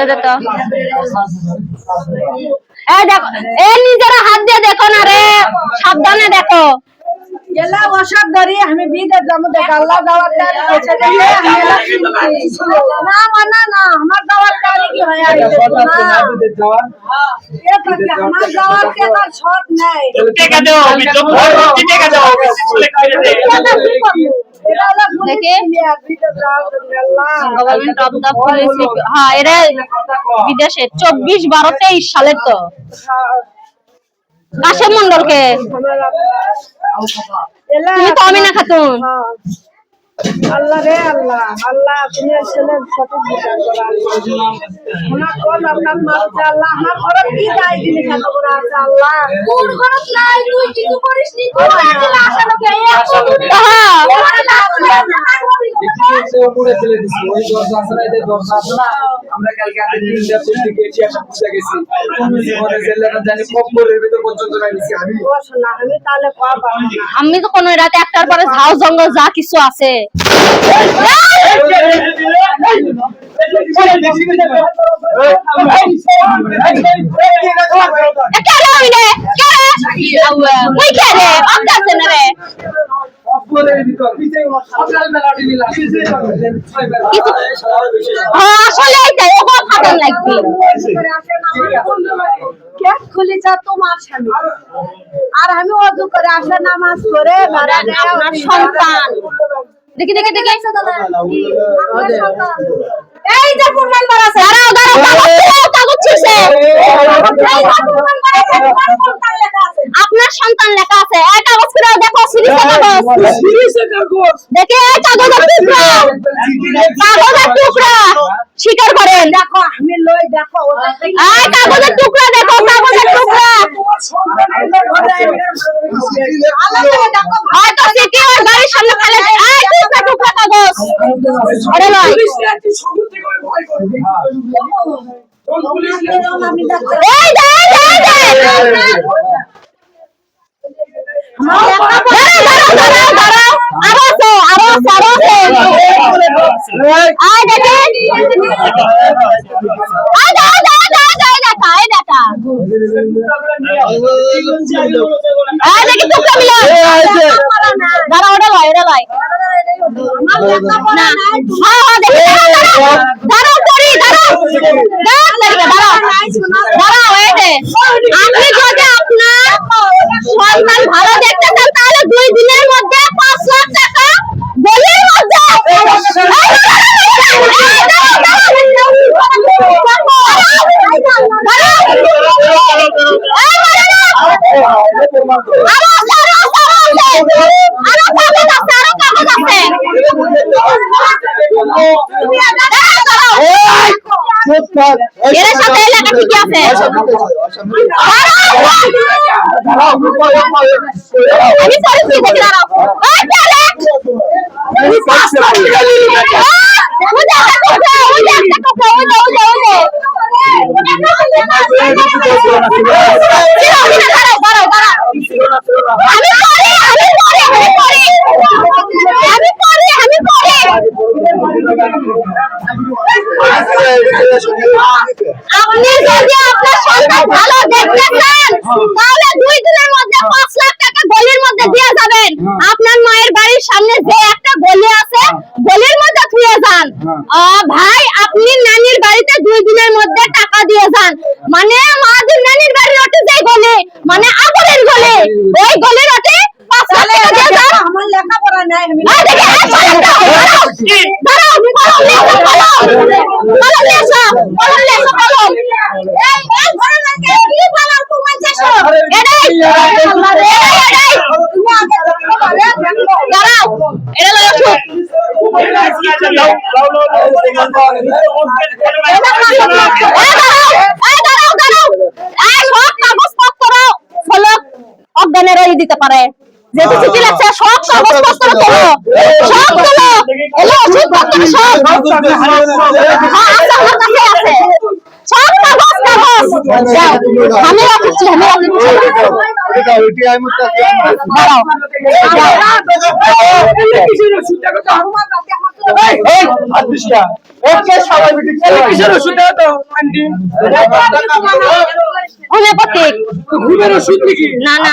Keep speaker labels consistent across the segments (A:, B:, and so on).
A: দে তো এই দেখো এ নিজেরা হাত দিয়ে দেখো না রে সাবধানে দেখো।
B: এলা ধরি আমি বিদের আল্লাহ দাওয়াত আমি না মানা না আমার দাওয়াত দাঁড়ি কি হয়? আমার দাওয়াত কে তার নাই।
C: টেকা দাও টেকা দাও সিলেক্ট করে দে
B: পুলিশ
A: হ্যাঁ এরা বিদেশে চব্বিশ বারো তেইশ সালের তো। কাশেম মন্ডলকে। তুমি তো অমিনা খাতুন।
B: হ্যাঁ। আল্লাহ রে আল্লাহ আল্লাহ তুমি ছেলের সঠিক বিচার করা আমার কোন আপনার মারছে আল্লাহ আমার খরচ কি দায় দিলে কেন করে আছে আল্লাহ? তোর খরচ নাই তুই কিছু করিস নি তুই দিলে আশা লোকে
A: হ্যাঁ।
D: নামিছি আমি
B: আমি।
A: আমি তো কোনো রাতে একটার পরে ঝাউ জঙ্গল যা কিছু আছে। কে রে? রে? হ্যাঁ, লাগবে।
B: খুলি যা তোমার স্বামী। আর আমি অজু করে আসে নামাজ করে ভাড়া
A: সন্তান। দেখি দেখি দেখি।
B: এই যে কুরবান মারাছে
A: দাঁড়াও দাঁড়াও কাগজ ছিঁড়ে,
B: এই যে কুরবান মারাছে তোমার সন্তান লেখা আছে।
A: আপনার সন্তান লেখা আছে। কাগজ ছিঁড়ে দেখো কাগজের টুকরা কাগজের টুকরা স্বীকার করেন
B: দেখো আমি লই দেখো
A: এই কাগজের টুকরা দেখো কাগজের টুকরা
B: আল্লাহ করে দেখো
A: হয়তো সামনে ফেলে এই টুকরা টুকরা কাগজ আরে লয় এই আয় দেখে আয় দেখা দেখা। দাঁড়াও ওটা লয় ওটা লয়। না হ্যাঁ হ্যাঁ আপনি যদি আপনার সন্তান ভালো দেখতে চান তাহলে দুই দিনের মধ্যে পাঁচ লাখ টাকা বলির মধ্যে। আরও কাগজ আছে, আরও কাগজ আছে। এর সাথে এই লেখা ঠিকই আছে। আমি পরিস্থিতি দেখে দাঁড়াও। ওই পেলে। আহ, ওই যে একটা কোপড়া, ওই যে একটা কোপড়া, ওই যে, ওই যে, ওই যে। চিরো, চিরো, দাঁড়াও, দাঁড়াও, দাঁড়াও। আমি পড়ি, আমি পড়ি, আমি পড়ি। আমি পড়ি, আমি পড়ি। আপনি যদি আপনার সন্তান ভালো দেখতে চান তাহলে দুই দিনের মধ্যে পাঁচ লাখ টাকা গলির মধ্যে দিয়ে যাবেন। আপনার মায়ের বাড়ির সামনে যে একটা গলি আছে গলির মধ্যে থুয়ে যান। আহ, ভাই আপনি নানির বাড়িতে দুই দিনের মধ্যে টাকা দিয়ে যান। মানে আমাদের নানির বাড়ির ওটি যে গলি মানে আগরের গলি ওই গলির ওটি পাঁচ লাখ টাকা দিয়ে যান
B: আমার লেখাপড়া নাই আমি
A: এই দেখে, এই চলেন তো, দাঁড়াও, দাঁড়াও, কলম নিয়ে এসো, কলম। কলম নিয়ে এসো, কলম নিয়ে এসো, কলম। এই, এই, ঘরে না কে, কি বলার তোমার চেষ্টা? এটাই, এটাই, এটাই। দাঁড়াও, এটা লও, ওষুধ। এই, দাঁড়াও, এই, দাঁড়াও, দাঁড়াও। এই, সব কাগজপত্র ফলক অজ্ঞানেরই দিতে পারে যেহেতু চিঠি লাগছে সব কাগজপত্র তোলো সব তোলো এলো ওষুধপত্র হ্যাঁ সব দাও, আমি রাখছি আমি রাখছি দাঁড়াও দাও। ঘুমের ওষুধ নাকি?
B: না না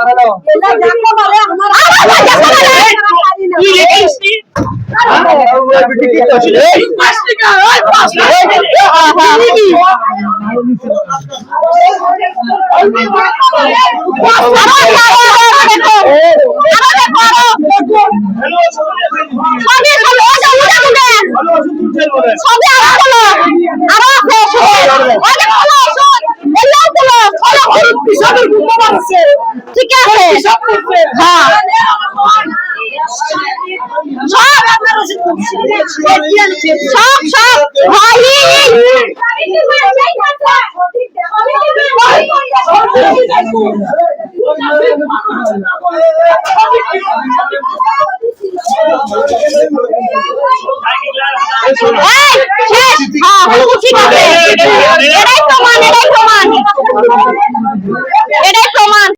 A: আমার ভালো লাগা বাড়াছে। লেখাটা ভালো লাগা বাড়ালো।
C: এটা দেখো বলে আমার
E: তুই লেখিস নি?
A: এই, পাঁচ টাকা, এই,
E: ওষুধ
B: ঠিক হ্যাঁ। সব সব ভাই। এই শেষ। হ্যাঁ ঠিক আছে এটাই প্রমাণ। এটাই প্রমাণ।